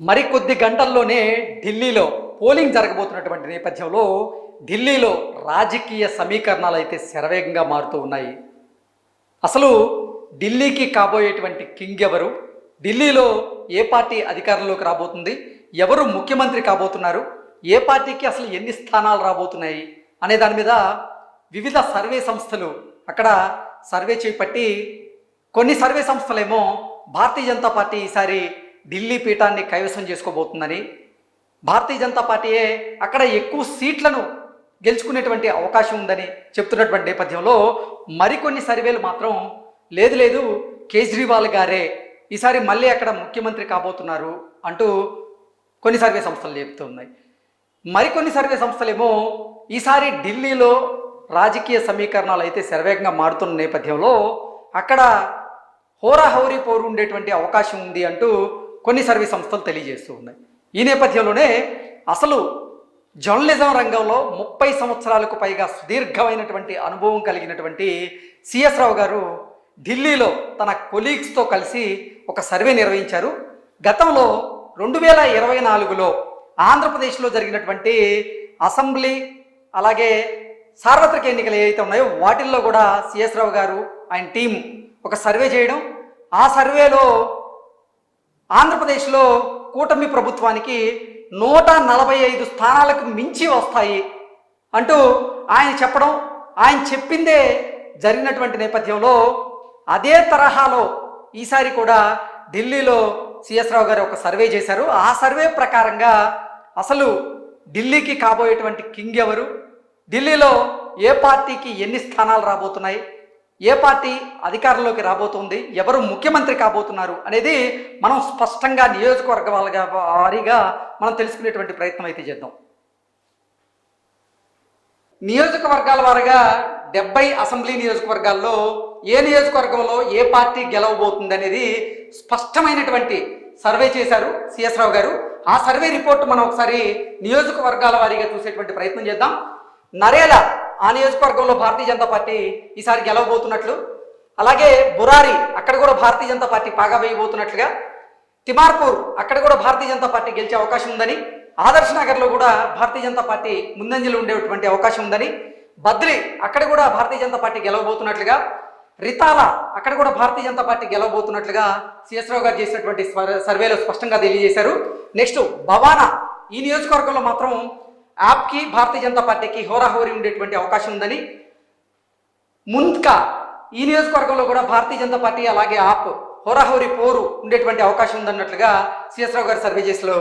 మరికొద్ది గంటల్లోనే ఢిల్లీలో పోలింగ్ జరగబోతున్నటువంటి నేపథ్యంలో ఢిల్లీలో రాజకీయ సమీకరణాలు అయితే శరవేగంగా మారుతూ ఉన్నాయి. అసలు ఢిల్లీకి కాబోయేటువంటి కింగ్ ఎవరు? ఢిల్లీలో ఏ పార్టీ అధికారంలోకి రాబోతుంది? ఎవరు ముఖ్యమంత్రి కాబోతున్నారు? ఏ పార్టీకి అసలు ఎన్ని స్థానాలు రాబోతున్నాయి? అనే దాని మీద వివిధ సర్వే సంస్థలు అక్కడ సర్వే చేపట్టి కొన్ని సర్వే సంస్థలేమో భారతీయ జనతా పార్టీ ఈసారి ఢిల్లీ పీఠాన్ని కైవసం చేసుకోబోతుందని భారతీయ జనతా పార్టీయే అక్కడ ఎక్కువ సీట్లను గెలుచుకునేటువంటి అవకాశం ఉందని చెప్తున్నటువంటి నేపథ్యంలో మరికొన్ని సర్వేలు మాత్రం లేదు లేదు కేజ్రీవాల్ గారే ఈసారి మళ్ళీ అక్కడ ముఖ్యమంత్రి కాబోతున్నారు అంటూ కొన్ని సర్వే సంస్థలు చెప్తున్నాయి. మరికొన్ని సర్వే సంస్థలేమో ఈసారి ఢిల్లీలో రాజకీయ సమీకరణాలు అయితే శరవేగంగా మారుతున్న నేపథ్యంలో అక్కడ హోరాహౌరీ పోరు ఉండేటువంటి అవకాశం ఉంది అంటూ కొన్ని సర్వే సంస్థలు తెలియజేస్తూ ఉన్నాయి. ఈ నేపథ్యంలోనే అసలు జర్నలిజం రంగంలో ముప్పై సంవత్సరాలకు పైగా సుదీర్ఘమైనటువంటి అనుభవం కలిగినటువంటి సిఎస్ రావు గారు ఢిల్లీలో తన కొలీగ్స్తో కలిసి ఒక సర్వే నిర్వహించారు. గతంలో రెండు వేల ఇరవై నాలుగులో ఆంధ్రప్రదేశ్లో జరిగినటువంటి అసెంబ్లీ అలాగే సార్వత్రిక ఎన్నికలు ఏవైతే ఉన్నాయో వాటిల్లో కూడా సిఎస్ రావు గారు ఆయన టీం ఒక సర్వే చేయడం. ఆ సర్వేలో ఆంధ్రప్రదేశ్లో కూటమి ప్రభుత్వానికి నూట నలభై ఐదు స్థానాలకు మించి వస్తాయి అంటూ ఆయన చెప్పడం ఆయన చెప్పిందే జరిగినటువంటి నేపథ్యంలో అదే తరహాలో ఈసారి కూడా ఢిల్లీలో సిఎస్ రావు గారు ఒక సర్వే చేశారు. ఆ సర్వే ప్రకారంగా అసలు ఢిల్లీకి కాబోయేటువంటి కింగ్ ఎవరు? ఢిల్లీలో ఏ పార్టీకి ఎన్ని స్థానాలు రాబోతున్నాయి? ఏ పార్టీ అధికారంలోకి రాబోతుంది ఎవరు ముఖ్యమంత్రి కాబోతున్నారు అనేది మనం స్పష్టంగా నియోజకవర్గ వారిగా వారీగా మనం తెలుసుకునేటువంటి ప్రయత్నం అయితే చేద్దాం. నియోజకవర్గాల వారీగా డెబ్బై అసెంబ్లీ నియోజకవర్గాల్లో ఏ నియోజకవర్గంలో ఏ పార్టీ గెలవబోతుంది అనేది స్పష్టమైనటువంటి సర్వే చేశారు సిఎస్ రావు గారు. ఆ సర్వే రిపోర్ట్ మనం ఒకసారి నియోజకవర్గాల వారీగా చూసేటువంటి ప్రయత్నం చేద్దాం. నరేలా ఆ నియోజకవర్గంలో భారతీయ జనతా పార్టీ ఈసారి గెలవబోతున్నట్లు అలాగే బురారి అక్కడ కూడా భారతీయ జనతా పార్టీ పాగా వేయబోతున్నట్లుగా తిమార్పూర్ అక్కడ కూడా భారతీయ జనతా పార్టీ గెలిచే అవకాశం ఉందని ఆదర్శ్ నగర్లో కూడా భారతీయ జనతా పార్టీ ముందంజలు ఉండేటువంటి అవకాశం ఉందని బద్రి అక్కడ కూడా భారతీయ జనతా పార్టీ గెలవబోతున్నట్లుగా రితాల అక్కడ కూడా భారతీయ జనతా పార్టీ గెలవబోతున్నట్లుగా సిఎస్ రావు గారు చేసినటువంటి సర్వేలో స్పష్టంగా తెలియజేశారు. నెక్స్ట్ భవానా ఈ నియోజకవర్గంలో మాత్రం యాప్కి భారతీయ జనతా పార్టీకి హోరాహోరీ ఉండేటువంటి అవకాశం ఉందని ముందుగా ఈ నియోజకవర్గంలో కూడా భారతీయ జనతా పార్టీ అలాగే ఆప్ హోరాహోరీ పోరు ఉండేటువంటి అవకాశం ఉందన్నట్లుగా సిఎస్ రావు గారు సర్వే చేసిలో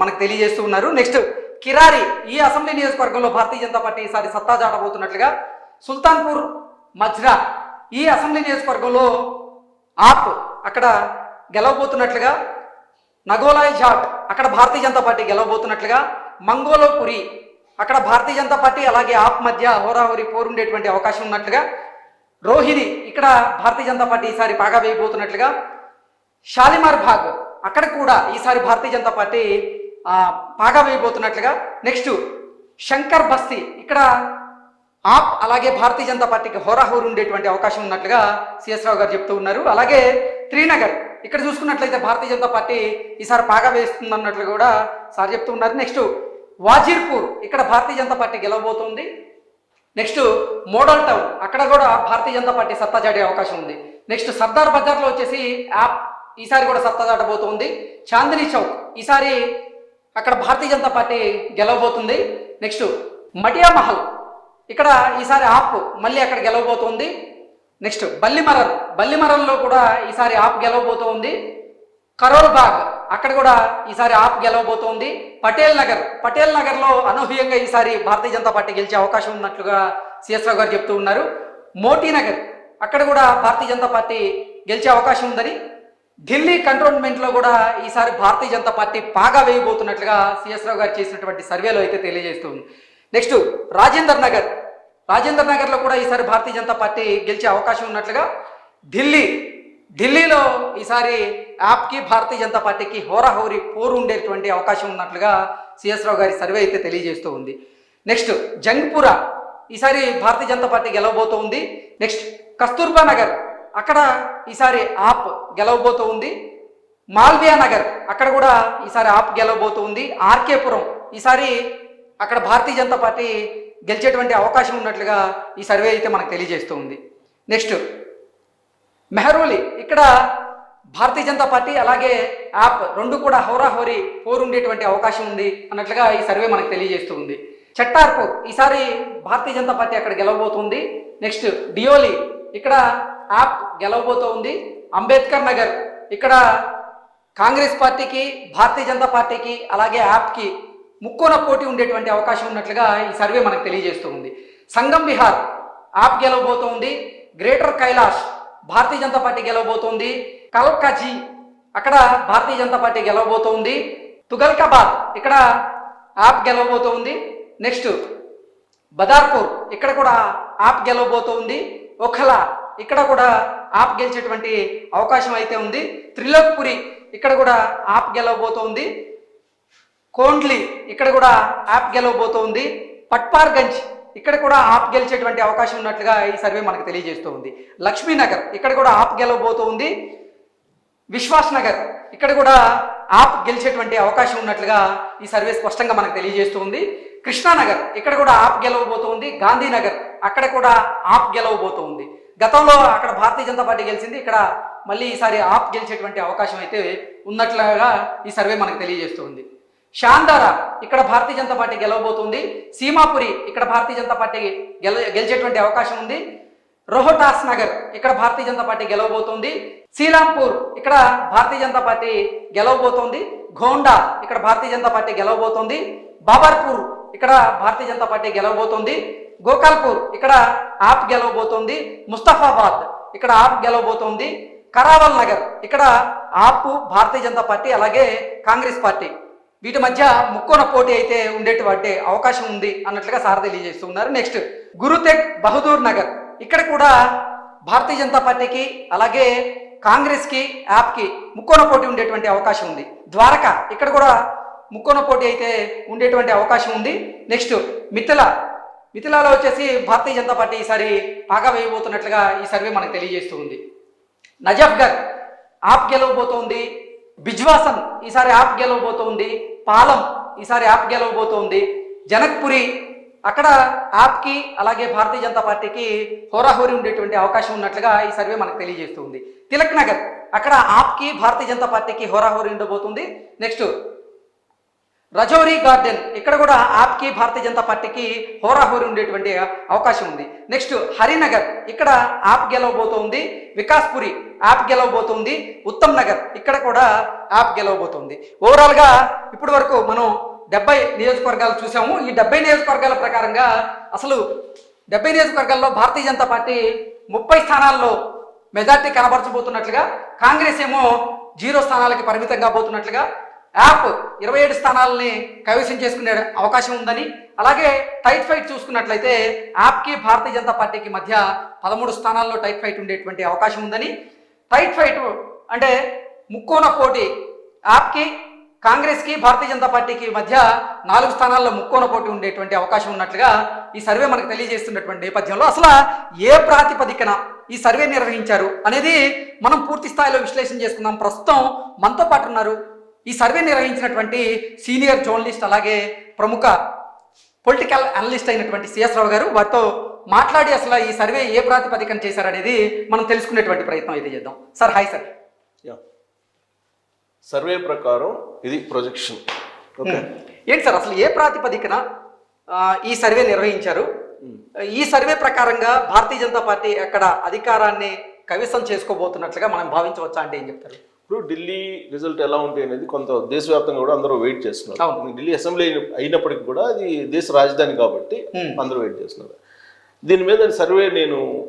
మనకు తెలియజేస్తూ ఉన్నారు. నెక్స్ట్ కిరారి ఈ అసెంబ్లీ నియోజకవర్గంలో భారతీయ జనతా పార్టీ ఈసారి సత్తా చాటబోతున్నట్లుగా సుల్తాన్పూర్ మజ్రా ఈ అసెంబ్లీ నియోజకవర్గంలో ఆప్ అక్కడ గెలవబోతున్నట్లుగా నగోలాయ్ జాట్ అక్కడ భారతీయ జనతా పార్టీ గెలవబోతున్నట్లుగా మంగోలోపురి అక్కడ భారతీయ జనతా పార్టీ అలాగే ఆప్ మధ్య హోరాహోరీ పోరుండేటువంటి అవకాశం ఉన్నట్లుగా రోహిణి ఇక్కడ భారతీయ జనతా పార్టీ ఈసారి బాగా వేయబోతున్నట్లుగా షాలిమార్ భాగ్ అక్కడ కూడా ఈసారి భారతీయ జనతా పార్టీ బాగా వేయబోతున్నట్లుగా నెక్స్ట్ శంకర్ బస్తీ ఇక్కడ ఆప్ అలాగే భారతీయ జనతా పార్టీకి హోరాహోరు ఉండేటువంటి అవకాశం ఉన్నట్లుగా సిఎస్ రావు గారు చెప్తూ ఉన్నారు. అలాగే త్రీనగర్ ఇక్కడ చూసుకున్నట్లయితే భారతీయ జనతా పార్టీ ఈసారి బాగా వేస్తుంది అన్నట్లు కూడా సార్ చెప్తూ ఉన్నారు. నెక్స్ట్ వాజీర్పూర్ ఇక్కడ భారతీయ జనతా పార్టీ గెలవబోతుంది. నెక్స్ట్ మోడల్ టౌన్ అక్కడ కూడా భారతీయ జనతా పార్టీ సత్తా చాటే అవకాశం ఉంది. నెక్స్ట్ సర్దార్ బజార్లో వచ్చేసి యాప్ ఈసారి కూడా సత్తా చాటబోతుంది. చాందినీ చౌక్ ఈసారి అక్కడ భారతీయ జనతా పార్టీ గెలవబోతుంది. నెక్స్ట్ మటియా మహల్ ఇక్కడ ఈసారి ఆప్ మళ్ళీ అక్కడ గెలవబోతోంది. నెక్స్ట్ బల్లిమరల్ బల్లిమరల్లో కూడా ఈసారి ఆప్ గెలవబోతోంది. కరోల్ బాగ్ అక్కడ కూడా ఈసారి ఆప్ గెలవబోతోంది. పటేల్ నగర్ పటేల్ నగర్లో అనూహ్యంగా ఈసారి భారతీయ జనతా పార్టీ గెలిచే అవకాశం ఉన్నట్లుగా సిఎస్ రావు గారు చెప్తూ ఉన్నారు. మోటీ నగర్ అక్కడ కూడా భారతీయ జనతా పార్టీ గెలిచే అవకాశం ఉందని. ఢిల్లీ కంటోన్మెంట్లో కూడా ఈసారి భారతీయ జనతా పార్టీ బాగా వేయబోతున్నట్లుగా సిఎస్ రావు గారు చేసినటువంటి సర్వేలో అయితే తెలియజేస్తుంది నెక్స్ట్ రాజేందర్ నగర్. రాజేందర్ నగర్లో కూడా ఈసారి భారతీయ జనతా పార్టీ గెలిచే అవకాశం ఉన్నట్లుగా ఢిల్లీ ఢిల్లీలో ఈసారి యాప్కి భారతీయ జనతా పార్టీకి హోరాహోరి పోరు ఉండేటువంటి అవకాశం ఉన్నట్లుగా సిఎస్ రావు గారి సర్వే అయితే తెలియజేస్తూ ఉంది. నెక్స్ట్ జంగ్పుర. ఈసారి భారతీయ జనతా పార్టీ గెలవబోతూ ఉంది. నెక్స్ట్ కస్తూర్బా నగర్. అక్కడ ఈసారి ఆప్ గెలవబోతూ ఉంది. మాల్వియా నగర్. అక్కడ కూడా ఈసారి ఆప్ గెలవబోతుంది ఆర్కేపురం. ఈసారి అక్కడ భారతీయ జనతా పార్టీ గెలిచేటువంటి అవకాశం ఉన్నట్లుగా ఈ సర్వే అయితే మనకు తెలియజేస్తూ ఉంది. నెక్స్ట్ మెహరూలి ఇక్కడ భారతీయ జనతా పార్టీ అలాగే యాప్ రెండు కూడా హోరాహోరీ పోరు ఉండేటువంటి అవకాశం ఉంది అన్నట్లుగా ఈ సర్వే మనకు తెలియజేస్తూ ఉంది. చట్టార్పూర్ ఈసారి భారతీయ జనతా పార్టీ అక్కడ గెలవబోతుంది. నెక్స్ట్ డియోలి ఇక్కడ యాప్ గెలవబోతోంది. అంబేద్కర్ నగర్ ఇక్కడ కాంగ్రెస్ పార్టీకి భారతీయ జనతా పార్టీకి అలాగే యాప్కి ముక్కోన పోటీ ఉండేటువంటి అవకాశం ఉన్నట్లుగా ఈ సర్వే మనకు తెలియజేస్తూ ఉంది. సంగం విహార్ యాప్ గెలవబోతోంది. గ్రేటర్ కైలాష్ భారతీయ జనతా పార్టీ గెలవబోతోంది. కల్కాజీ అక్కడ భారతీయ జనతా పార్టీ గెలవబోతోంది. తుగల్కాబాద్ ఇక్కడ ఆప్ గెలవబోతోంది. నెక్స్ట్ బదార్పూర్ ఇక్కడ కూడా ఆప్ గెలవబోతోంది. ఒఖలా ఇక్కడ కూడా ఆప్ గెలిచేటువంటి అవకాశం అయితే ఉంది. త్రిలోక్పురి ఇక్కడ కూడా ఆప్ గెలవబోతోంది. కోండ్లి ఇక్కడ కూడా యాప్ గెలవబోతోంది. పట్పార్గంజ్ ఇక్కడ కూడా ఆప్ గెలిచేటువంటి అవకాశం ఉన్నట్లుగా ఈ సర్వే మనకు తెలియజేస్తూ ఉంది. లక్ష్మీనగర్ ఇక్కడ కూడా ఆప్ గెలవబోతోంది విశ్వాస్ నగర్ ఇక్కడ కూడా ఆప్ గెలిచేటువంటి అవకాశం ఉన్నట్లుగా ఈ సర్వే స్పష్టంగా మనకు తెలియజేస్తూ ఉంది. కృష్ణానగర్ ఇక్కడ కూడా ఆప్ గెలవబోతోంది గాంధీనగర్ అక్కడ కూడా ఆప్ గెలవబోతోంది గతంలో అక్కడ భారతీయ జనతా పార్టీ గెలిచింది. ఇక్కడ మళ్ళీ ఈసారి ఆప్ గెలిచేటువంటి అవకాశం అయితే ఉన్నట్లుగా ఈ సర్వే మనకు తెలియజేస్తుంది షాందారా ఇక్కడ భారతీయ జనతా పార్టీ గెలవబోతుంది. సీమాపురి ఇక్కడ భారతీయ జనతా పార్టీ గెల గెలిచేటువంటి అవకాశం ఉంది. రోహటాస్ నగర్ ఇక్కడ భారతీయ జనతా పార్టీ గెలవబోతోంది. శ్రీరాంపూర్ ఇక్కడ భారతీయ జనతా పార్టీ గెలవబోతోంది. గోండా ఇక్కడ భారతీయ జనతా పార్టీ గెలవబోతోంది. బాబర్పూర్ ఇక్కడ భారతీయ జనతా పార్టీ గెలవబోతోంది. గోకాల్పూర్ ఇక్కడ ఆప్ గెలవబోతోంది. ముస్తఫాబాద్ ఇక్కడ ఆప్ గెలవబోతోంది. కరావల్ నగర్ ఇక్కడ ఆప్ భారతీయ జనతా పార్టీ అలాగే కాంగ్రెస్ పార్టీ. వీటి మధ్య ముక్కోన పోటీ అయితే ఉండేటువంటి అవకాశం ఉంది అన్నట్లుగా సార్ తెలియజేస్తున్నారు నెక్స్ట్ గురుతెగ్ బహదూర్ నగర్. ఇక్కడ కూడా భారతీయ జనతా పార్టీకి అలాగే కాంగ్రెస్కి యాప్కి ముక్కోన పోటీ ఉండేటువంటి అవకాశం ఉంది. ద్వారక ఇక్కడ కూడా ముక్కోన పోటీ అయితే ఉండేటువంటి అవకాశం ఉంది. నెక్స్ట్ మిథిల. మిథిలాలో వచ్చేసి భారతీయ జనతా పార్టీ ఈసారి పాగా వేయబోతున్నట్లుగా ఈ సర్వే మనకు తెలియజేస్తూ ఉంది. నజఫ్గర్ ఆప్ గెలవబోతోంది. బిజ్వాసన్ ఈసారి ఆప్ గెలవబోతోంది పాలం ఈసారి ఆప్ గెలవబోతోంది జనక్పురి అక్కడ ఆప్కి అలాగే భారతీయ జనతా పార్టీకి హోరాహోరీ ఉండేటువంటి అవకాశం ఉన్నట్లుగా ఈ సర్వే మనకు తెలియజేస్తుంది. తిలక్ నగర్ అక్కడ ఆప్కి భారతీయ జనతా పార్టీకి హోరాహోరీ ఉండబోతుంది. Next Rajouri Garden. ఇక్కడ కూడా ఆప్కి భారతీయ జనతా పార్టీకి హోరాహోరీ ఉండేటువంటి అవకాశం ఉంది. నెక్స్ట్ హరినగర్. ఇక్కడ ఆప్ గెలవబోతోంది వికాస్పురి. యాప్ గెలవబోతోంది ఉత్తమ్ నగర్. ఇక్కడ కూడా యాప్ గెలవబోతోంది. ఓవరాల్గా ఇప్పటి వరకు మనం డెబ్బై నియోజకవర్గాలు చూసాము. ఈ డెబ్బై నియోజకవర్గాల ప్రకారంగా అసలు డెబ్బై నియోజకవర్గాల్లో భారతీయ జనతా పార్టీ ముప్పై స్థానాల్లో మెజార్టీ కనబరచబోతున్నట్లుగా కాంగ్రెస్ ఏమో జీరో స్థానాలకి పరిమితంగా పోతున్నట్లుగా యాప్ ఇరవై ఏడు స్థానాలని కైవసం చేసుకునే అవకాశం ఉందని అలాగే టైట్ ఫైట్ చూసుకున్నట్లయితే యాప్కి భారతీయ జనతా పార్టీకి మధ్య పదమూడు స్థానాల్లో టైట్ ఫైట్ ఉండేటువంటి అవకాశం ఉందని టైట్ ఫైట్ అంటే ముక్కోన పోటీ యాప్కి కాంగ్రెస్కి భారతీయ జనతా పార్టీకి మధ్య నాలుగు స్థానాల్లో ముక్కోన పోటీ ఉండేటువంటి అవకాశం ఉన్నట్లుగా ఈ సర్వే మనకు తెలియజేస్తున్నటువంటి నేపథ్యంలో అసలు ఏ ప్రాతిపదికన ఈ సర్వే నిర్వహించారు అనేది మనం పూర్తి స్థాయిలో విశ్లేషణ చేసుకుందాం. ప్రస్తుతం మనతో పాటు ఉన్నారు ఈ సర్వే నిర్వహించినటువంటి సీనియర్ జర్నలిస్ట్ అలాగే ప్రముఖ పొలిటికల్ అనలిస్ట్ అయినటువంటి సిఎస్ రావు గారు వారితో మాట్లాడి అసలు ఈ సర్వే ఏ ప్రాతిపదికన చేశారనేది మనం తెలుసుకునేటువంటి ప్రయత్నం అయితే చేద్దాం. Sir hi sir. Yeah. Survey ప్రకారం ఇది ప్రొజెక్షన్ ఓకే. ఏంటి సార్ అసలు ఏ ప్రాతిపదికన ఈ సర్వే నిర్వహించారు? ఈ సర్వే ప్రకారంగా భారతీయ జనతా పార్టీ అక్కడ అధికారాన్ని కవిసం చేసుకోబోతున్నట్లుగా మనం భావించవచ్చా అంటే ఏం చెప్తారు? ఇప్పుడు ఢిల్లీ రిజల్ట్ ఎలా ఉంటాయి అనేది కొంత దేశవ్యాప్తంగా కూడా అందరూ వెయిట్ చేస్తున్నారు. ఢిల్లీ అసెంబ్లీ అయిన- అయినప్పటికీ కూడా అది దేశ రాజధాని కాబట్టి. అందరూ వెయిట్ చేస్తున్నారు. దీని మీద సర్వే నేను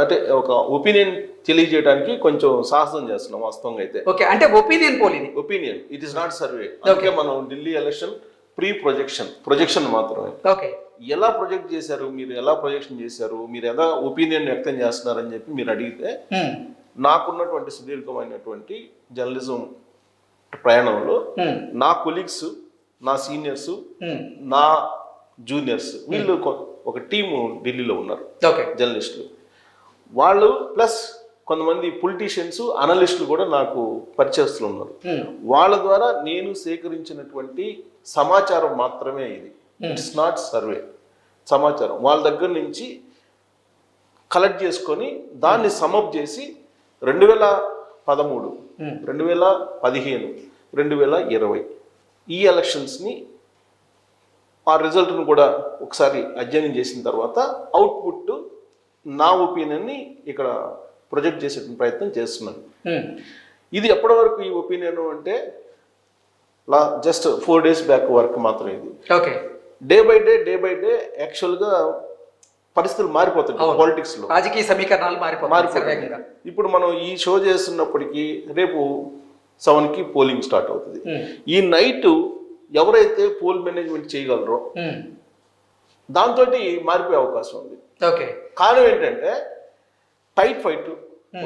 అంటే ఒక ఒపీనియన్ తెలియజేయడానికి కొంచెం సాహసం చేస్తున్నాం వాస్తవంగా అయితే. ఓకే అంటే ఒపీనియన్ పోల్ ఇది. Opinion. It is not survey అందుకే మనం Delhi election pre projection projection మాత్రమే. ఓకే. ఎలా ప్రొజెక్ట్ చేశారు? మీరు ఎలా ప్రొజెక్షన్ చేశారు? మీరు ఎలా ఒపీనియన్ వ్యక్తం చేస్తున్నారని చెప్పి మీరు అడిగితే. నాకున్నటువంటి సుదీర్ఘమైనటువంటి జర్నలిజం ప్రయాణంలో. నా కొలీగ్స్ నా సీనియర్స్. నా జూనియర్స్ వీళ్ళు ఒక టీము ఢిల్లీలో ఉన్నారు. ఓకే. జర్నలిస్టులు. వాళ్ళు ప్లస్ కొంతమంది పొలిటీషియన్స్ అనలిస్టులు కూడా నాకు పరిచయస్తులు ఉన్నారు. వాళ్ళ ద్వారా నేను సేకరించినటువంటి సమాచారం మాత్రమే ఇది. ఇట్స్ నాట్ సర్వే సమాచారం. వాళ్ళ దగ్గర నుంచి కలెక్ట్ చేసుకొని దాన్ని సమప్ చేసి రెండు వేల పదమూడు. రెండు వేల పదిహేను రెండు వేల ఇరవై. ఈ ఎలక్షన్స్ని ఆ రిజల్ట్ను కూడా ఒకసారి అధ్యయనం చేసిన తర్వాత అవుట్పుట్ నా ఒపీనియన్ని ఇక్కడ ప్రొజెక్ట్ చేసే ప్రయత్నం చేస్తున్నాను. ఇది ఎప్పటి వరకు ఈ ఒపీనియన్ అంటే లా just four days back work మాత్రం ఇది. Okay. Day by day day by day యాక్చువల్గా పరిస్థితులు అవును. పాలిటిక్స్లో. రాజకీయ సమీకరణాలు వేగంగా ఇప్పుడు మనం ఈ షో చేస్తున్నప్పటికీ రేపు సెవెన్కి పోలింగ్ స్టార్ట్ అవుతుంది. ఈ నైట్ ఎవరైతే పోల్ మేనేజ్మెంట్ చేయగలరో దాంతో మారిపోయే అవకాశం ఉంది. ఓకే. కారణం ఏంటంటే టైట్ ఫైట్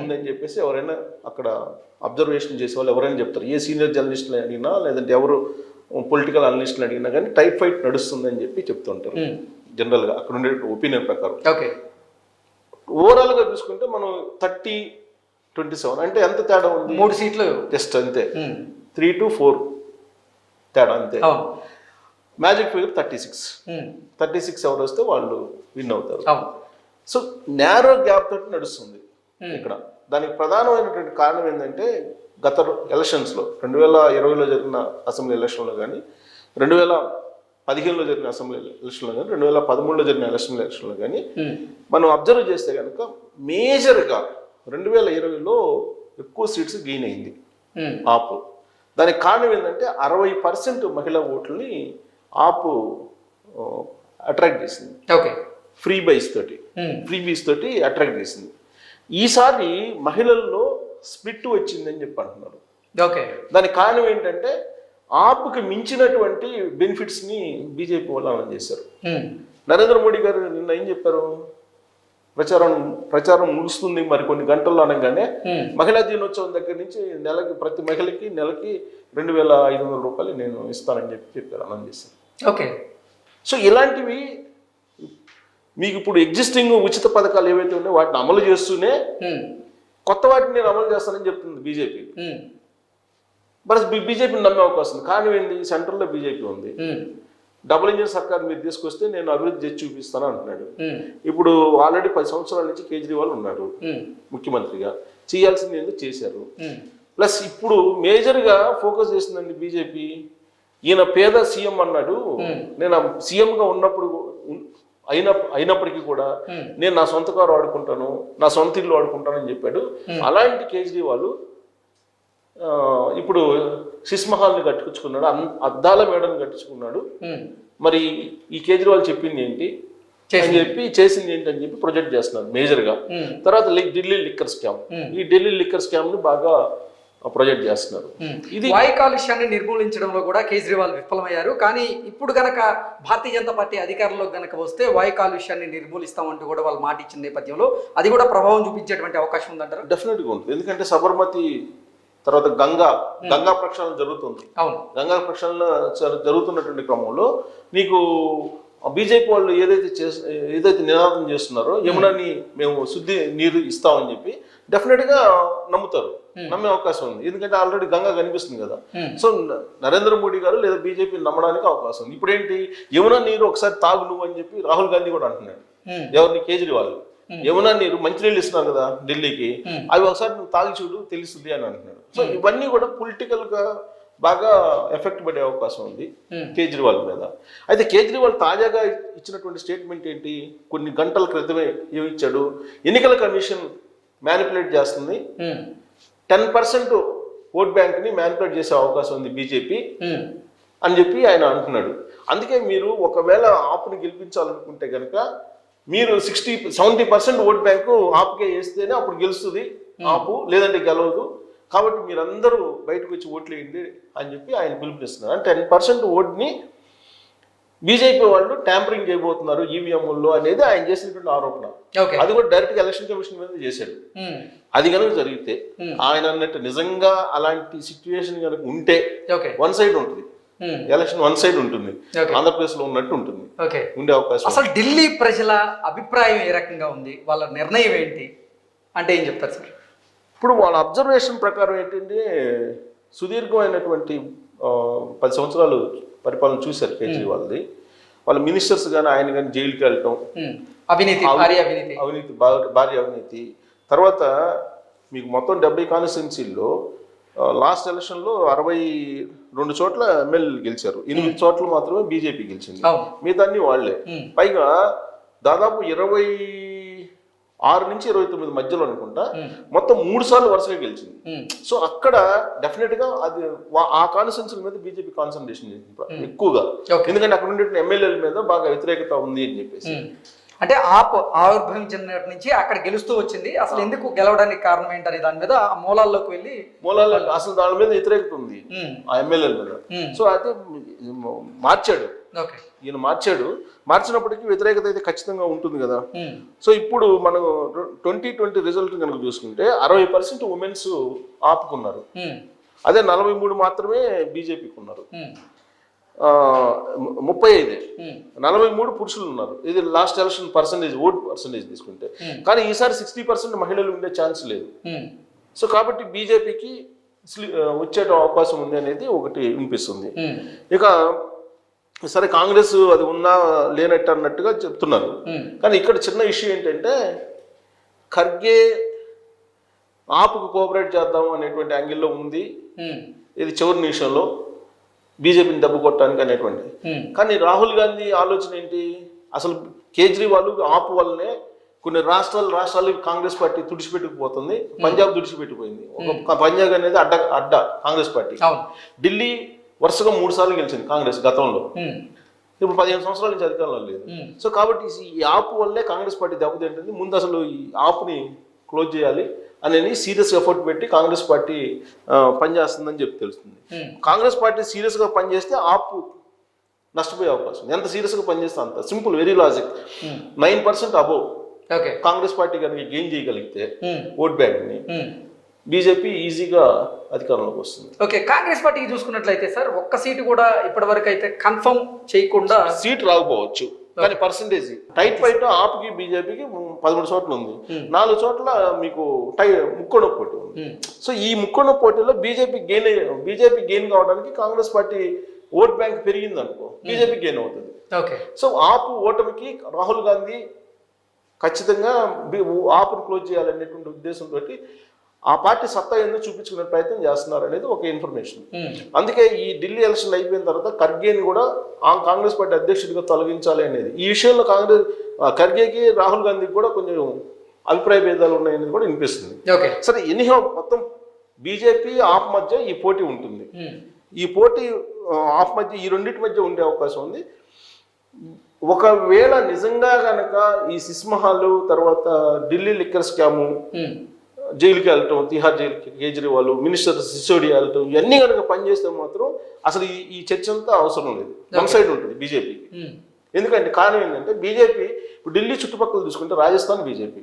ఉందని చెప్పేసి ఎవరైనా అక్కడ అబ్జర్వేషన్ చేసే వాళ్ళు ఎవరైనా చెప్తారు. ఏ సీనియర్ జర్నలిస్టులు అడిగినా లేదంటే ఎవరు పొలిటికల్ అనలిస్టులు అడిగినా కానీ టైట్ ఫైట్ నడుస్తుందని చెప్పి చెప్తుంటారు. జనరల్గా అక్కడ ఉండే ఒపీనియన్ ప్రకారం. ఓకే. ఓవరాల్గా చూసుకుంటే మనం థర్టీ ట్వంటీ సెవెన్ అంటే ఎంత తేడా ఉంది? మూడు సీట్లు. జస్ట్ అంతే. త్రీ టు ఫోర్ తేడా అంతే. Magic figure thirty six. Thirty six ఎవరు వస్తే వాళ్ళు విన్ అవుతారు. సో నేరో గ్యాప్ తోటి నడుస్తుంది. ఇక్కడ. దానికి ప్రధానమైనటువంటి కారణం ఏంటంటే గత ఎలక్షన్స్లో రెండు వేల ఇరవైలో జరిగిన అసెంబ్లీ ఎలక్షన్లో కానీ రెండు వేల పదిహేనులో జరిగిన అసెంబ్లీ ఎలక్షన్లో కానీ రెండు వేల పదమూడులో జరిగిన అసెంబ్లీ ఎలక్షన్లో కానీ ఉమ్, మనం అబ్జర్వ్ చేస్తే కనుక మేజర్గా రెండు వేల ఇరవైలో ఎక్కువ సీట్స్ గెయిన్ అయింది. ఉమ్, ఆపు. దానికి కారణం ఏంటంటే అరవై పర్సెంట్ మహిళా ఓట్లని ఆపు అట్రాక్ట్ చేసింది. ఓకే. ఫ్రీ బైస్ తోటి. ఉమ్, ఫ్రీ బీస్ తోటి అట్రాక్ట్ చేసింది. ఈసారి మహిళల్లో స్ప్లిట్ వచ్చిందని చెప్పి అంటున్నారు. ఓకే. దానికి కారణం ఏంటంటే ఆపుకి మించినటువంటి బెనిఫిట్స్ని బీజేపీ వాళ్ళు చేశారు. నరేంద్ర మోడీ గారు నిన్న ఏం చెప్పారు? ప్రచారం ప్రచారం ముగుస్తుంది మరి కొన్ని గంటల్లో అనగానే మహిళా దినోత్సవం దగ్గర నుంచి నెలకి ప్రతి మహిళకి నెలకి రెండు వేల ఐదు వందల రూపాయలు నేను ఇస్తానని చెప్పి చెప్పారు అనౌన్స్ చేశారు. ఓకే. సో ఇలాంటివి మీకు ఇప్పుడు ఎగ్జిస్టింగ్ ఉచిత పథకాలు ఏవైతే ఉన్నాయో వాటిని అమలు చేస్తూనే కొత్త వాటిని నేను అమలు చేస్తానని చెప్తుంది బీజేపీ. మరి బీజేపీని నమ్మే అవకాశం ఉంది. కారణం ఏంది? సెంట్రల్లో బీజేపీ ఉంది. డబుల్ ఇంజిన్ సర్కార్ మీరు తీసుకొస్తే నేను అభివృద్ధి చేసి చూపిస్తాను అంటున్నాడు. ఇప్పుడు ఆల్రెడీ పది సంవత్సరాల నుంచి కేజ్రీవాల్ ఉన్నాడు ఉమ్, ముఖ్యమంత్రిగా. చేయాల్సింది ఏందో చేశారు? ప్లస్ ఇప్పుడు మేజర్గా ఫోకస్ చేసిందండి బీజేపీ. ఈయన పేద సీఎం అన్నాడు. నేను సీఎంగా ఉన్నప్పుడు ఉన్- అయిన అయినప్పటికీ కూడా. నేను నా సొంత కారు వాడుకుంటాను నా సొంత ఇల్లు వాడుకుంటానని చెప్పాడు. అలాంటి కేజ్రీవాల్ ఇప్పుడు సిస్ మహల్ని కట్టుకున్నాడు అన్- అద్దాల మేడని కట్టించుకున్నాడు మరి ఈ కేజ్రీవాల్ చెప్పింది ఏంటి? అని చెప్పి చేసింది ఏంటి అని చెప్పి ప్రొజెక్ట్ చేస్తున్నారు మేజర్గా. ఉమ్, తర్వాత ఢిల్లీ లిక్కర్ స్కామ్. ఈ ఢిల్లీ లిక్కర్ స్కామ్ని బాగా ప్రొజెక్ట్ చేస్తున్నారు. ఇది వాయు కాలుష్యాన్ని నిర్మూలించడంలో కూడా కేజ్రీవాల్ విఫలమయ్యారు. కానీ ఇప్పుడు గనక భారతీయ జనతా పార్టీ అధికారంలో గనక వస్తే వాయు కాలుష్యాన్ని నిర్మూలిస్తామంటూ కూడా వాళ్ళు మాట ఇచ్చిన నేపథ్యంలో అది కూడా ప్రభావం చూపించేటువంటి అవకాశం ఉందంటారు? డెఫినెట్గా ఉంటుంది. ఎందుకంటే సబర్మతి తర్వాత గంగా గంగా ప్రక్షాళన జరుగుతుంది. గంగా ప్రక్షాళన జరుగుతున్నటువంటి క్రమంలో నీకు బీజేపీ వాళ్ళు ఏదైతే చేస్ ఏదైతే నినాదం చేస్తున్నారో యమునాని మేము శుద్ధి నీరు ఇస్తామని చెప్పి డెఫినెట్గా నమ్ముతారు. నమ్మే అవకాశం ఉంది. ఎందుకంటే ఆల్రెడీ గంగా కనిపిస్తుంది కదా. సో నరేంద్ర మోడీ గారు లేదా బీజేపీ నమ్మడానికి అవకాశం ఉంది. ఇప్పుడు ఏంటి యమునా నీరు ఒకసారి తాగు నువ్వు అని చెప్పి రాహుల్ గాంధీ కూడా అంటున్నాడు. ఎవరిని? కేజ్రీవాల్ యమునా నీరు మంచినీళ్ళు ఇస్తున్నారు కదా ఢిల్లీకి Hmm. అవి ఒకసారి నువ్వు తాగి చూడు తెలుస్తుంది అని అంటున్నాడు సో ఇవన్నీ కూడా పొలిటికల్గా బాగా ఎఫెక్ట్ పడే అవకాశం ఉంది Hmm. కేజ్రీవాల్ మీద. అయితే కేజ్రీవాల్ తాజాగా ఇచ్చినటువంటి స్టేట్మెంట్ ఏంటి? కొన్ని గంటల క్రితమే ఏమి ఇచ్చాడు? ఎన్నికల కమిషన్ మ్యానిపులేట్ చేస్తుంది. టెన్ పర్సెంట్ ఓట్ బ్యాంక్ని మ్యానిపులేట్ చేసే అవకాశం ఉంది బీజేపీ అని చెప్పి ఆయన అంటున్నాడు. అందుకే మీరు ఒకవేళ ఆప్ని గెలిపించాలనుకుంటే కనుక మీరు sixty seventy percent vote bank ఆప్కే వేస్తేనే అప్పుడు గెలుస్తుంది ఆపు లేదంటే గెలవదు. కాబట్టి మీరందరూ బయటకు వచ్చి ఓట్లు వేయండి అని చెప్పి ఆయన పిలుపునిస్తున్నారు. అంటే టెన్ పర్సెంట్ ఓట్ని బీజేపీ వాళ్ళు ట్యాంపరింగ్ చేయబోతున్నారు ఈవీఎంల్లో అనేది ఆయన చేసినటువంటి ఆరోపణ. అది కూడా డైరెక్ట్గా ఎలక్షన్ కమిషన్ మీద చేశాడు ఉమ్, అది కనుక జరిగితే Hmm. ఆయన అన్నట్టు నిజంగా అలాంటి సిచ్యువేషన్ కనుక ఉంటే వన్ సైడ్ ఉంటుంది. ఎలక్షన్ వన్ సైడ్ ఉంటుంది. ఆంధ్రప్రదేశ్లో ఉన్నట్టు ఉంటుంది. ఉండే అవకాశం అసలు ఢిల్లీ ప్రజల అభిప్రాయం ఏ రకంగా ఉంది? వాళ్ళ నిర్ణయం ఏంటి? అంటే ఏం చెప్తారు సార్? ఇప్పుడు వాళ్ళ అబ్జర్వేషన్ ప్రకారం ఏంటంటే సుదీర్ఘమైనటువంటి పది సంవత్సరాలు పరిపాలన చూశారు కేజ్రీవాల్ది. వాళ్ళ మినిస్టర్స్ కానీ ఆయన కానీ జైలుకి వెళ్ళటం. ఉమ్. అవినీతి అవినీతి. అవినీతి భారీ అవినీతి. తర్వాత మీకు మొత్తం డెబ్బై కాన్స్టిట్యున్సీల్లో లాస్ట్ ఎలక్షన్లో అరవై రెండు చోట్ల ఎమ్మెల్యేలు గెలిచారు ఎనిమిది చోట్ల మాత్రమే బీజేపీ గెలిచింది అవును మిగతా అన్ని వాళ్ళే. పైగా దాదాపు ఇరవై ఆరు నుంచి ఇరవై తొమ్మిది మధ్యలో అనుకుంటా. మొత్తం మూడు సార్లు వరుసగా గెలిచింది. సో అక్కడ డెఫినెట్గా అది ఆ కాన్స్టిట్యున్సీ మీద బీజేపీ కాన్సన్ట్రేషన్ చేసింది ఎక్కువగా. ఎందుకంటే అక్కడ ఉండే ఎమ్మెల్యేల మీద బాగా వ్యతిరేకత ఉంది అని చెప్పేసి. అంటే ఆప్ ఆవిర్భవించినటి నుంచి అక్కడ గెలుస్తూ వచ్చింది. అసలు ఎందుకు గెలవడానికి కారణం ఏంటనే దాని మీద ఆ మూలాల్లోకి వెళ్ళి మూలాల అసలు దాని మీద వ్యతిరేకత ఉంది. ఆ ఎమ్మెల్యేల మీద. సో అయితే మార్చాడు. ఈయన మార్చాడు. మార్చినప్పటికీ వ్యతిరేకత అయితే ఖచ్చితంగా ఉంటుంది కదా. సో ఇప్పుడు మనం ట్వంటీ ట్వంటీ రిజల్ట్ కనుక చూసుకుంటే అరవై పర్సెంట్ ఉమెన్స్ ఆపుకున్నారు. అదే నలభై మూడు మాత్రమే బీజేపీకి ఉన్నారు. ముప్పై ఐదే. నలభై మూడు పురుషులు ఉన్నారు ఇది last election percentage vote percentage తీసుకుంటే. కానీ ఈసారి సిక్స్టీ పర్సెంట్ మహిళలు ఉండే ఛాన్స్ లేదు. సో కాబట్టి బీజేపీకి వచ్చే అవకాశం ఉంది అనేది ఒకటి వినిపిస్తుంది. ఇక సరే కాంగ్రెస్ అది ఉన్నా లేనట్టు అన్నట్టుగా చెప్తున్నారు. కానీ ఇక్కడ చిన్న ఇష్యూ ఏంటంటే ఖర్గే ఆపుకు కోఆపరేట్ చేద్దాం అనేటువంటి యాంగిల్లో ఉంది. ఇది చివరి నిమిషంలో బీజేపీని దెబ్బ కొట్టడానికి అనేటువంటి ఉమ్. కానీ రాహుల్ గాంధీ ఆలోచన ఏంటి? అసలు కేజ్రీవాల్ ఆపు వల్లనే కొన్ని రాష్ట్రాలు రాష్ట్రాలు కాంగ్రెస్ పార్టీ తుడిచిపెట్టుకుపోతుంది పంజాబ్ తుడిచిపెట్టిపోయింది ఒక పంజాబ్ అనేది అడ్డ అడ్డ కాంగ్రెస్ పార్టీ. ఢిల్లీ వరుసగా మూడు సార్లు గెలిచింది కాంగ్రెస్ గతంలో. ఇప్పుడు పదిహేను సంవత్సరాల నుంచి అధికారంలో లేదు. సో కాబట్టి ఈ యాప్ వల్లే కాంగ్రెస్ పార్టీ దెబ్బతింటుంది. ముందు అసలు ఈ యాప్ని క్లోజ్ చేయాలి. అనేది సీరియస్ ఎఫర్ట్ పెట్టి కాంగ్రెస్ పార్టీ పనిచేస్తుందని చెప్పి తెలుస్తుంది. కాంగ్రెస్ పార్టీ సీరియస్గా పనిచేస్తే ఆప్ నష్టపోయే అవకాశం ఉంది. ఎంత సీరియస్గా పనిచేస్తే అంత simple very logic. Nine percent above okay Congress party కనుక గెయిన్ చేయగలిగితే. ఓట్ బ్యాంక్ని. బీజేపీ ఈజీగా అధికారంలోకి వస్తుంది ఓకే కాంగ్రెస్ పార్టీకి చూసుకున్నట్లయితే సార్ ఒక్క సీటు కూడా ఇప్పటివరకు అయితే కన్ఫర్మ్ చేయకుండా సీట్ రాకపోవచ్చు కానీ పర్సంటేజ్ టైట్ ఫైట్ ఆప్కి బీజేపీకి పదమూడు చోట్ల ఉంది. నాలుగు చోట్ల మీకు టై ముక్కోణ పోటీ ఉంది. ఉమ్. సో ఈ ముక్కోణ పోటీలో బీజేపీ గెయిన్ బీజేపీ గెయిన్ కావడానికి కాంగ్రెస్ పార్టీ ఓట్ బ్యాంక్ పెరిగింది అనుకో బీజేపీ గెయిన్ అవుతుంది. సో ఆపు ఓటమికి రాహుల్ గాంధీ ఖచ్చితంగా ఆపును క్లోజ్ చేయాలనేటువంటి ఉద్దేశంతో ఆ పార్టీ సత్తా ఏందో చూపించుకునే ప్రయత్నం చేస్తున్నారు అనేది ఒక ఇన్ఫర్మేషన్ ఉమ్. అందుకే ఈ ఢిల్లీ ఎలక్షన్ అయిపోయిన తర్వాత ఖర్గేని కూడా ఆ కాంగ్రెస్ పార్టీ అధ్యక్షుడిగా తొలగించాలి అనేది ఈ విషయంలో కాంగ్రెస్ ఖర్గేకి రాహుల్ గాంధీకి కూడా కొంచెం అభిప్రాయ భేదాలు ఉన్నాయనేది కూడా వినిపిస్తుంది సరే ఎనీహౌ మొత్తం బీజేపీ ఆప్ మధ్య ఈ పోటీ ఉంటుంది ఉమ్. ఈ పోటీ ఆ, ఆప్ మధ్య ఈ రెండింటి మధ్య ఉండే అవకాశం ఉంది ఒకవేళ నిజంగా గనక ఈ సిస్మహాలు తర్వాత ఢిల్లీ లిక్కర్ స్కాము ఉమ్. జైలుకి వెళ్ళటం తిహార్ జైలుకి కేజ్రీవాల్ మినిస్టర్ సిసోడియా వెళ్ళటం ఇవన్నీ కనుక పనిచేస్తే మాత్రం అసలు ఈ ఈ చర్చ అంతా అవసరం లేదు. వన్ సైడ్ ఉంటుంది బీజేపీకి. ఎందుకంటే కారణం ఏంటంటే బీజేపీ ఇప్పుడు ఢిల్లీ చుట్టుపక్కల చూసుకుంటే Rajasthan BJP.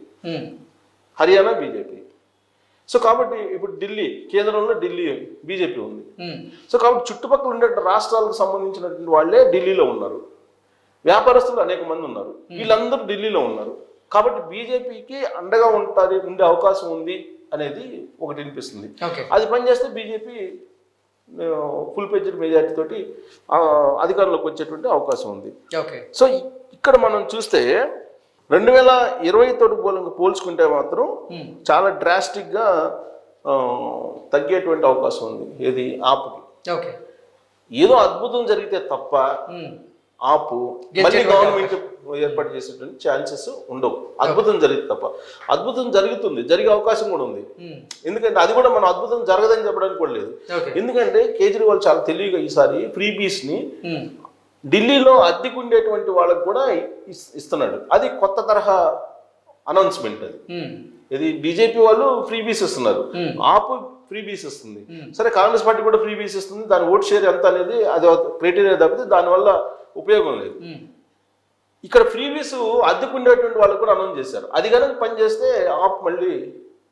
Haryana BJP. So కాబట్టి ఇప్పుడు ఢిల్లీ కేంద్రంలో ఢిల్లీ బీజేపీ ఉంది. సో కాబట్టి చుట్టుపక్కల ఉండే రాష్ట్రాలకు సంబంధించినటువంటి వాళ్ళే ఢిల్లీలో ఉన్నారు. వ్యాపారస్తులు అనేక మంది ఉన్నారు. వీళ్ళందరూ ఢిల్లీలో ఉన్నారు. కాబట్టి బీజేపీకి అండగా ఉంటుంది ఉండే అవకాశం ఉంది అనేది ఒకటి వినిపిస్తుంది. అది పనిచేస్తే బీజేపీ ఫుల్ పేజెడ్ మెజారిటీ తోటి అధికారంలోకి వచ్చేటువంటి అవకాశం ఉంది. ఓకే. సో ఇక్కడ మనం చూస్తే రెండు వేల ఇరవై తోటి పోల్- పోల్చుకుంటే మాత్రం. చాలా డ్రాస్టిక్గా తగ్గేటువంటి అవకాశం ఉంది. ఏది ఆపుకి. ఓకే. ఏదో అద్భుతం జరిగితే తప్ప. ఆపు. మళ్ళీ గవర్నమెంట్ ఏర్పాటు చేసేటువంటి ఛాన్సెస్ ఉండవు. అద్భుతం జరిగితే తప్ప. అద్భుతం జరుగుతుంది. జరిగే అవకాశం కూడా ఉంది. ఉమ్. ఎందుకంటే అది కూడా మనం అద్భుతం జరగదని చెప్పడానికి కూడా లేదు. ఎందుకంటే కేజ్రీవాల్ చాలా తెలివిగా ఈసారి ఫ్రీబీస్ని ఉమ్. ఢిల్లీలో అద్దెకు ఉండేటువంటి వాళ్ళకు కూడా ఇస్- ఇస్తున్నాడు. అది కొత్త తరహా అనౌన్స్మెంట్ అది. ఉమ్. ఇది బీజేపీ వాళ్ళు ఫ్రీబీస్ ఇస్తున్నారు. Hmm. ఆపు ఫ్రీబీస్ ఇస్తుంది. Hmm. సరే కాంగ్రెస్ పార్టీ కూడా ఫ్రీబీస్ ఇస్తుంది. దాని ఓట్ షేర్ ఎంత అనేది అది క్రైటీరియా తప్పితే దానివల్ల ఉపయోగం లేదు. ఇక్కడ ఫ్రీబీస్ అద్దెకు ఉండేటువంటి వాళ్ళు కూడా అనౌన్స్ చేశారు. అది కనుక పనిచేస్తే ఆప్ మళ్ళీ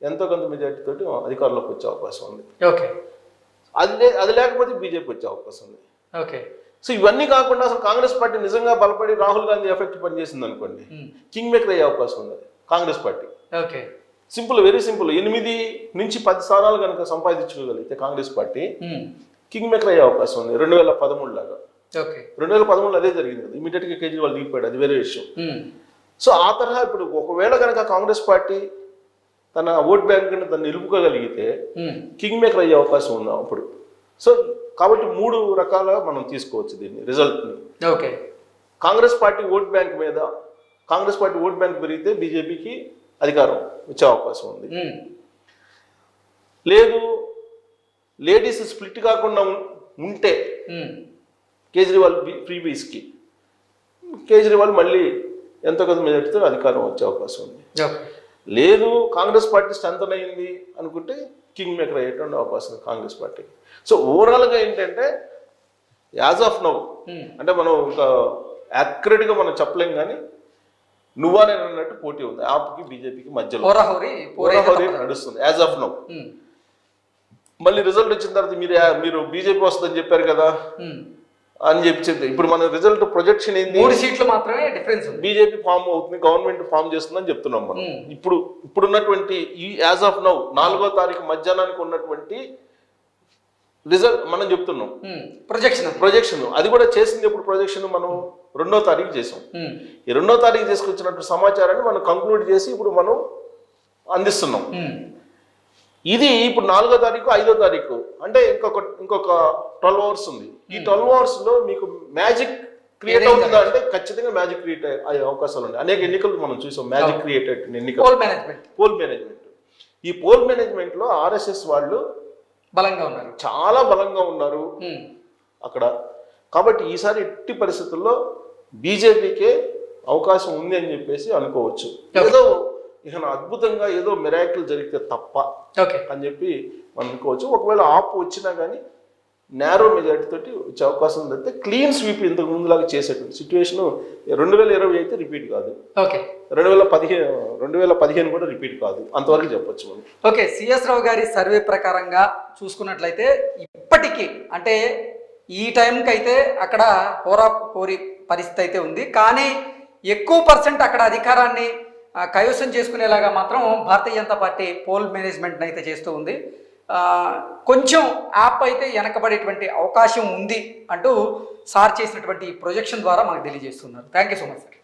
ఎంతో కొంత మెజార్టీ తోటి అధికారంలోకి వచ్చే అవకాశం ఉంది. ఓకే. అది అది లేకపోతే బీజేపీ వచ్చే అవకాశం ఉంది. ఓకే. సో ఇవన్నీ కాకుండా అసలు కాంగ్రెస్ పార్టీ నిజంగా బలపడి రాహుల్ గాంధీ ఎఫెక్ట్ పనిచేసింది అనుకోండి. కింగ్ మేకర్ అయ్యే అవకాశం ఉంది Congress party. Okay. Simple very simple. ఎనిమిది నుంచి పది స్థానాలు కనుక సంపాదించుకోగలిగితే కాంగ్రెస్ పార్టీ కింగ్ మేకర్ అయ్యే అవకాశం ఉంది. రెండు వేల పదమూడు లాగా. రెండు వేల పదమూడులో అదే జరిగింది కదా. ఇమీడియట్గా కేజ్రీవాల్ దిగిపోయాడు. అది వేరే విషయం. ఉమ్, సో ఆ తరహా ఇప్పుడు ఒకవేళ కనుక కాంగ్రెస్ పార్టీ తన ఓట్ బ్యాంక్ని తను నిలుపుకోగలిగితే కింగ్ మేకర్ అయ్యే అవకాశం ఉంది అప్పుడు? సో కాబట్టి మూడు రకాల మనం తీసుకోవచ్చు దీన్ని రిజల్ట్ని okay. Congress party vote bank మీద కాంగ్రెస్ పార్టీ ఓట్ బ్యాంక్ పెరిగితే బీజేపీకి అధికారం వచ్చే అవకాశం ఉంది. ఉమ్, లేదు లేడీస్ స్ప్లిట్ కాకుండా ఉంటే కేజ్రీవాల్ ఫ్రీ బీస్కి కేజ్రీవాల్ మళ్ళీ ఎంతో కొంత మెజార్టీతో అధికారం వచ్చే అవకాశం ఉంది. లేదు కాంగ్రెస్ పార్టీ స్ట్రెంత్ అయింది అనుకుంటే కింగ్ మేకర్ అయ్యేటువంటి అవకాశం కాంగ్రెస్ పార్టీకి. సో ఓవరాల్గా ఏంటంటే యాజ్ ఆఫ్ నౌ ఉమ్, అంటే మనం ఇంకా యాక్యురేట్గా మనం చెప్పలేం కానీ నువ్వా నేను అన్నట్టు పోటీ ఉంది ఆప్కి బీజేపీకి మధ్యలో. హోరాహోరీ. నడుస్తుంది యాజ్ ఆఫ్ నౌ. ఉమ్, మళ్ళీ రిజల్ట్ వచ్చిన తర్వాత మీరు మీరు బీజేపీ వస్తుందని చెప్పారు కదా. ఉమ్. అని చెప్పి చెప్తే ఇప్పుడు మన రిజల్ట్ ప్రొజెక్షన్ ఏంది? మూడు సీట్లు మాత్రమే డిఫరెన్స్ బీజేపీ ఫామ్ అవుతుంది గవర్నమెంట్ ఫామ్ చేస్తుందని చెప్తున్నాం మనం. ఇప్పుడు ఇప్పుడున్నటువంటి ఈ యాజ్ ఆఫ్ నౌ నాలుగో తారీఖు మధ్యాహ్నానికి ఉన్నటువంటి రిజల్ట్ మనం చెప్తున్నాం. ప్రొజెక్షన్ ప్రొజెక్షన్ అది కూడా చేసింది ఇప్పుడు ప్రొజెక్షన్ మనం రెండో తారీఖు చేసాం. ఈ రెండో తారీఖు తీసుకొచ్చినట్టు సమాచారాన్ని మనం కంక్లూడ్ చేసి ఇప్పుడు మనం అందిస్తున్నాం. ఇది ఇప్పుడు నాలుగో తారీఖు ఐదో తారీఖు. అంటే ఇంకొక ఇంకొక ట్వెల్వ్ అవర్స్ ఉంది. ఈ ట్వెల్వ్ అవర్స్లో మీకు మ్యాజిక్ క్రియేట్ అవుతుందా అంటే ఖచ్చితంగా మ్యాజిక్ క్రియేట్ అయ్యే అవకాశాలు ఉన్నాయి. అనేక ఎన్నికలు మనం చూసాం మ్యాజిక్ క్రియేట్ ఎన్నికలు. పోల్ మేనేజ్మెంట్ పోల్ మేనేజ్మెంట్ ఈ పోల్ మేనేజ్మెంట్లో ఆర్ఎస్ఎస్ వాళ్ళు బలంగా ఉన్నారు. చాలా బలంగా ఉన్నారు. ఉమ్, అక్కడ. కాబట్టి ఈసారి ఎట్టి పరిస్థితుల్లో బీజేపీకే అవకాశం ఉంది అని చెప్పేసి అనుకోవచ్చు. ఏదో ఇక అద్భుతంగా ఏదో మిరాకిల్ జరిగితే తప్ప ఓకే. అని చెప్పి మనం అనుకోవచ్చు. ఒకవేళ ఆపు వచ్చినా కానీ నేరో మెజార్టీ తోటి వచ్చే అవకాశం ఉంది. క్లీన్ స్వీప్ ఇంతకు ముందులాగా చేసేటువంటి సిచ్యువేషన్ రెండు వేల ఇరవై అయితే రిపీట్ కాదు. ఓకే. రెండు వేల పదిహేను రెండు వేల పదిహేను కూడా రిపీట్ కాదు. అంతవరకు చెప్పొచ్చు మనం. ఓకే సిఎస్ రావు గారి సర్వే ప్రకారంగా చూసుకున్నట్లయితే ఇప్పటికీ అంటే ఈ టైంకి అయితే అక్కడ హోరా హోరీ పరిస్థితి అయితే ఉంది. కానీ ఎక్కువ పర్సెంట్ అక్కడ అధికారాన్ని కైవసం చేసుకునేలాగా మాత్రం భారతీయ జనతా పార్టీ పోల్ మేనేజ్మెంట్ని అయితే చేస్తూ ఉంది. కొంచెం యాప్ అయితే వెనకబడేటువంటి అవకాశం ఉంది అంటూ సార్ చేసినటువంటి ప్రొజెక్షన్ ద్వారా మనకు తెలియజేస్తున్నారు. Thank you so much sir